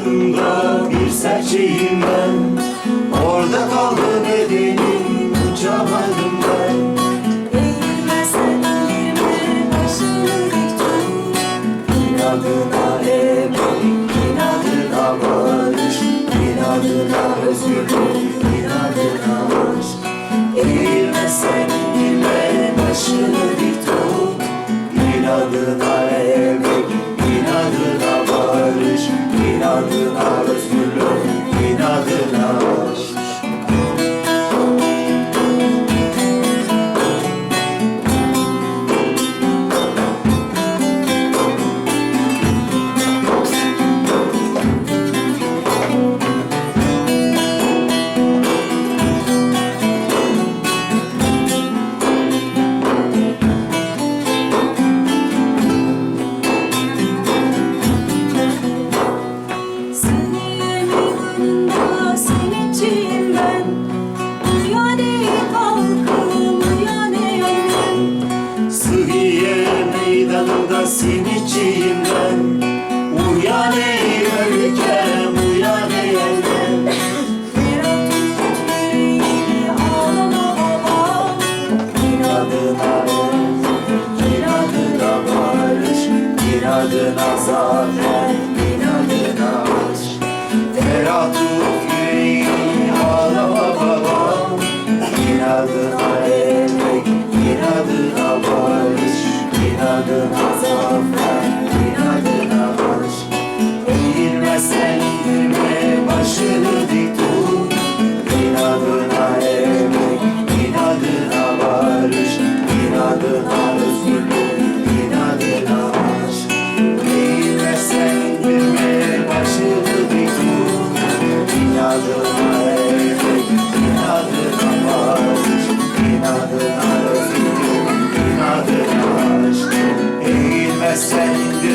Ucunda bir serçeyim ben. Orada kaldı bedenim Uçamadım ben. Eğilmezsen ellerime Başını dik tut İnadına emek İnadına barış İnadına özgürlük. İnadına özgürlük, inadına simitçiyim ben Uyan ey ülkem, uyan ey öz, inadına barış İnadına zafer myself. say